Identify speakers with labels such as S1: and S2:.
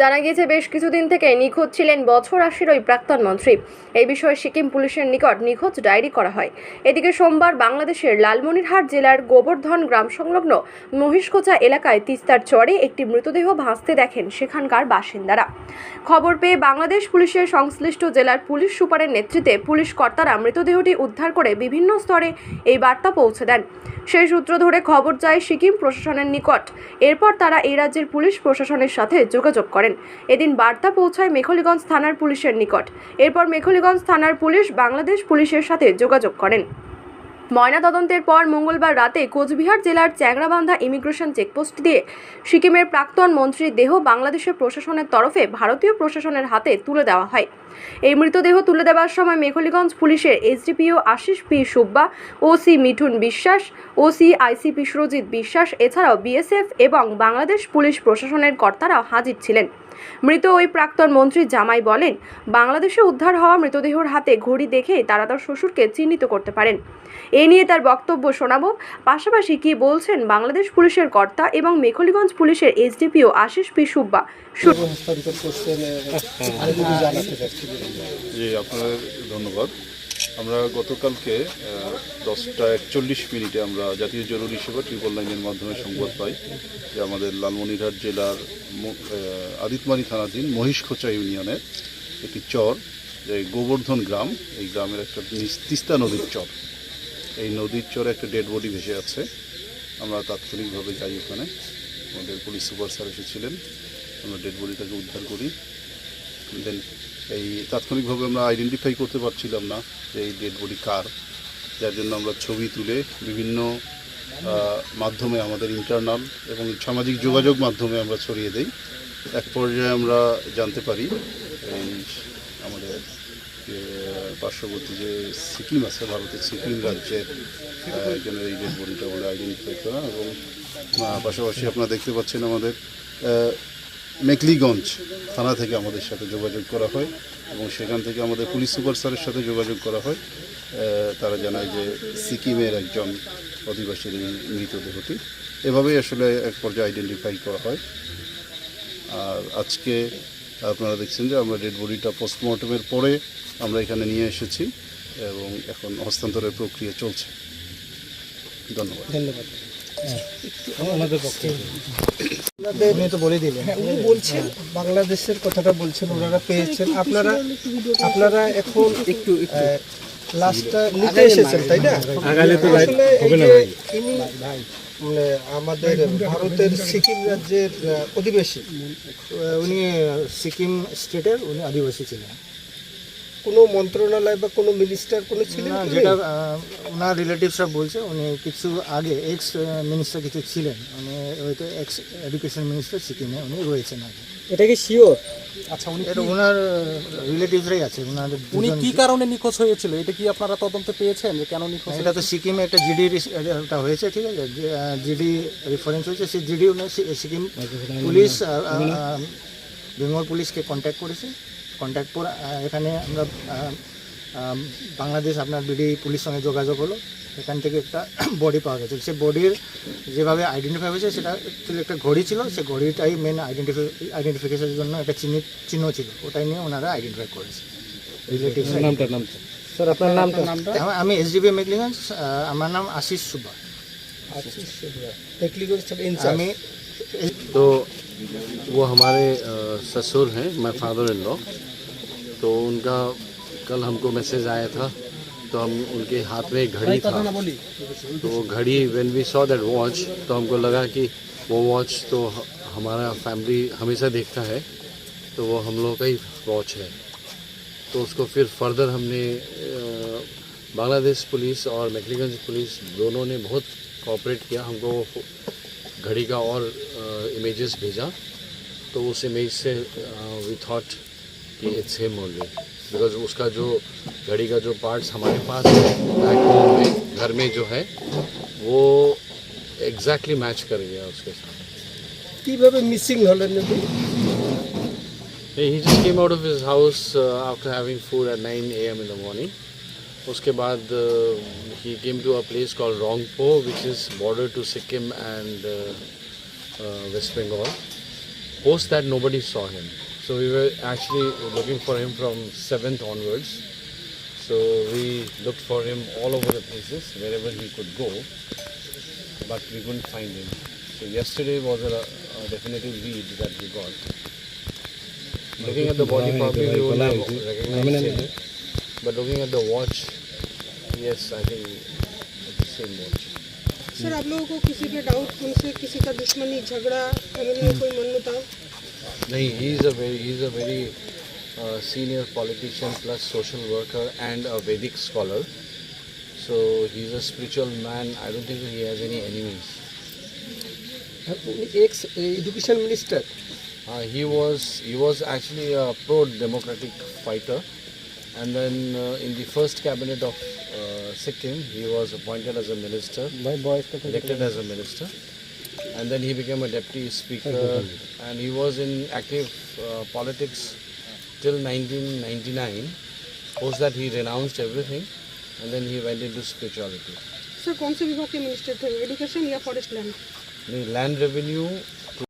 S1: জানা গিয়েছে, বেশ কিছুদিন থেকে নিখোঁজ ছিলেন বছর আশির ওই প্রাক্তন মন্ত্রী। এই বিষয়ে সিকিম পুলিশের নিকট নিখোঁজ ডায়েরি করা হয়। এদিকে সোমবার বাংলাদেশের লালমনিরহাট জেলার গোবর্ধন গ্রাম সংলগ্ন মহিষকোচা এলাকায় তিস্তার চরে একটি মৃতদেহ ভাসতে দেখেন সেখানকার বাসিন্দারা। খবর পেয়ে বাংলাদেশ পুলিশের সংশ্লিষ্ট জেলার পুলিশ সুপারের নেতৃত্বে পুলিশ কর্তারা মৃতদেহটি উদ্ধার করে বিভিন্ন স্তরে এই বার্তা পৌঁছে দেন। সেই সূত্র ধরে খবর যায় সিকিম প্রশাসনের নিকট। এরপর তারা এই রাজ্যের পুলিশ প্রশাসনের সাথে যোগাযোগ করেন। এদিন বার্তা পৌঁছায় মেখলিগঞ্জ থানার পুলিশের নিকট। এরপর মেখলিগঞ্জ থানার পুলিশ বাংলাদেশ পুলিশের সাথে যোগাযোগ করেন। ময়নাতদন্তের পর মঙ্গলবার রাতে কোচবিহার জেলার চ্যাংরাবান্ধা ইমিগ্রেশন চেকপোস্ট দিয়ে সিকিমের প্রাক্তন মন্ত্রীর দেহ বাংলাদেশের প্রশাসনের তরফে ভারতীয় প্রশাসনের হাতে তুলে দেওয়া হয়। এই মৃতদেহ তুলে দেওয়ার সময় মেখলিগঞ্জ পুলিশের SDPO Ashis P Subba, OC Mithun Biswas, OC ICP Surajit বিশ্বাস, এছাড়াও বিএসএফ এবং বাংলাদেশ পুলিশ প্রশাসনের কর্তারা হাজির ছিলেন। মৃত ওই প্রাক্তন মন্ত্রী জামাই বলেন, বাংলাদেশে উদ্ধার হওয়া মৃতদেহর হাতে ঘড়ি দেখে তারা তার শ্বশুরকে চিহ্নিত করতে পারেন। এ নিয়ে তার বক্তব্য শোনাবো। পাশাপাশি কি বলছেন বাংলাদেশ পুলিশের কর্তা এবং মেখলিগঞ্জ পুলিশের এসডিপিও আশিস পি সুব্বা?
S2: ধন্যবাদ। আমরা গতকালকে দশটা একচল্লিশ মিনিটে আমরা জাতীয় জরুরি সেবা ট্রিপল লাইনের মাধ্যমে সংবাদ পাই যে আমাদের লালমনিরহাট জেলার আদিতমারি থানাধীন মহিষখোচা ইউনিয়নের একটি চর, যে গোবর্ধন গ্রাম, এই গ্রামের একটা তিস্তা নদীর চর। এই নদীর চরে একটা ডেড বডি ভেসে আছে। আমরা তাৎক্ষণিকভাবে যাই ওখানে। আমাদের পুলিশ সুপার স্যার এসেছিলেন। আমরা ডেড বডিটাকে উদ্ধার করি। দেন এই তাৎক্ষণিকভাবে আমরা আইডেন্টিফাই করতে পারছিলাম না যে এই ডেড বডি কার। যার জন্য আমরা ছবি তুলে বিভিন্ন মাধ্যমে আমাদের ইন্টারনাল এবং সামাজিক যোগাযোগ মাধ্যমে আমরা ছড়িয়ে দেই। এক পর্যায়ে আমরা জানতে পারি এই আমাদের পার্শ্ববর্তী যে সিকিম আছে, ভারতের সিকিম রাজ্যের একজনের এই ডেড বডিটা বলে আইডেন্টিফাই করা এবং পাশাপাশি আপনারা দেখতে পাচ্ছেন আমাদের মেকলিগঞ্জ থানা থেকে আমাদের সাথে যোগাযোগ করা হয় এবং সেখান থেকে আমাদের পুলিশ সুপার স্যারের সাথে যোগাযোগ করা হয়। তারা জানায় যে সিকিমের একজন অধিবাসীর মৃতদেহটি। এভাবেই আসলে এক পর্যায়ে আইডেন্টিফাই করা হয়। আর আজকে আপনারা দেখছেন যে আমরা ডেড বডিটা পোস্টমর্টমের পরে আমরা এখানে নিয়ে এসেছি এবং এখন হস্তান্তরের প্রক্রিয়া চলছে। ধন্যবাদ।
S3: ধন্যবাদ। ওনাদের পক্ষে উনি তো বলে দিলেন। হ্যাঁ উনি বলছেন বাংলাদেশের কথাটা বলছেন ওনারা পেয়েছেন। আপনারা আপনারা এখন একটু লাস্টটা নিতে এসেছেন তাই না? ইনি মানে আমাদের ভারতের সিকিম রাজ্যের অধিবাসী
S4: উনি সিকিম স্টেটের উনি আদিবাসী ছিলেন।
S3: কোনো মন্ত্রণালয় বা কোনো মিনিস্টার কোনো ছিলেন
S4: না, যেটা ওনার রিলেটিভসরা বলছে উনি কিছু আগে এক্স মিনিস্টার কিছু ছিলেন উনি হয়তো এক্স এডুকেশন মিনিস্টার সিকিমে উনি রয়েছেন আগে।
S5: এটা কি শিওর
S6: আচ্ছা উনি
S4: এটা ওনার রিলেটিভসরাই আছে ওনার
S6: উনি কি কারণে নিখোঁজ হয়েছিল? এটা কি আপনারা তদন্তে পেয়েছেন যে কেন নিখোঁজ
S4: এটা তো সিকিমে একটা জিডি এটা হয়েছে ঠিক আছে? জিডি রেফারেন্স হয়েছে সেই জিডি উনি সি- সিকিম পুলিশ আহ, আহ, বেঙ্গল পুলিশকে কন্ট্যাক্ট করেছে। কন্ট্যাক্ট করে এখানে আমরা বাংলাদেশ আপনার বিডি পুলিশ সঙ্গে যোগাযোগ হলো। এখান থেকে একটা বডি পাওয়া গেছে। সে বডির যেভাবে আইডেন্টিফাই হয়েছে সেটা actually একটা ঘড়ি ছিল। সে ঘড়িটাই মেন আইডেন্টিফাই আইডেন্টিফিকেশনের জন্য একটা চিহ্ন চিহ্ন ছিল। ওটাই নিয়ে ওনারা আইডেন্টিফাই করেছে।
S5: নামটা নামটা। স্যার আপনার নামটা?
S4: আমি এসডিবি মেকলিগঞ্জ আমার নাম আশিস সুব্বা। আমি
S7: तो वो हमारे ससुर हैं माय फादर इन लॉ तो उनका कल हमको मैसेज आया था तो हम उनके हाथ में एक घड़ी था। तो वो घड़ी when we saw that watch तो हमको लगा कि वो वॉच तो हमारा फैमिली हमेशा देखता है तो वो हम लोग का ही वॉच है। तो उसको फिर फर्दर हमने बांग्लादेश पुलिस और मैकलीगंज पुलिस दोनों ने बहुत कोऑपरेट किया। हमको घड़ी का और इमेजेस भेजा तो उस इमेज से वी थॉट कि इट्स हिम ओनली बिकॉज उसका जो घड़ी का जो पार्ट्स हमारे पास है बैक होम में घर में जो है वो एग्जैक्टली मैच कर गया उसके साथ
S3: কিভাবে মিসিং হলেন উনি?
S7: he just came out of his house uh, after having food at 9 a.m. in the morning उसके बाद ही came to a place call Rongpo which is border to Sikkim and West Bengal post that nobody saw him so we were actually looking for him from seventh onwards so we look for him all over the places wherever he could go but we couldn't find him so yesterday was a definitive lead that we got looking at the body recognise But looking at the watch, yes, I think it's the same watch.
S8: Sir, आप लोगों को किसी पे doubt, उनसे किसी का दुश्मनी झगड़ा कभी नहीं कोई मन मुताव
S7: नहीं he is a very he is a very senior politician plus social worker and a Vedic scholar. So he is a spiritual man. I don't think he has any enemies.
S3: Ex education minister.
S7: Uh, he was he was actually a pro-democratic fighter. and then uh, in the first cabinet of uh, Sikkim, he was appointed as a minister,
S5: भाई boys का
S7: elected as a minister, and then he became a deputy speaker, and he was in active uh, politics till 1999. Post that he renounced everything, and then he went into spirituality.
S8: Sir कौन से विभाग के minister थे education या forest land
S7: The land revenue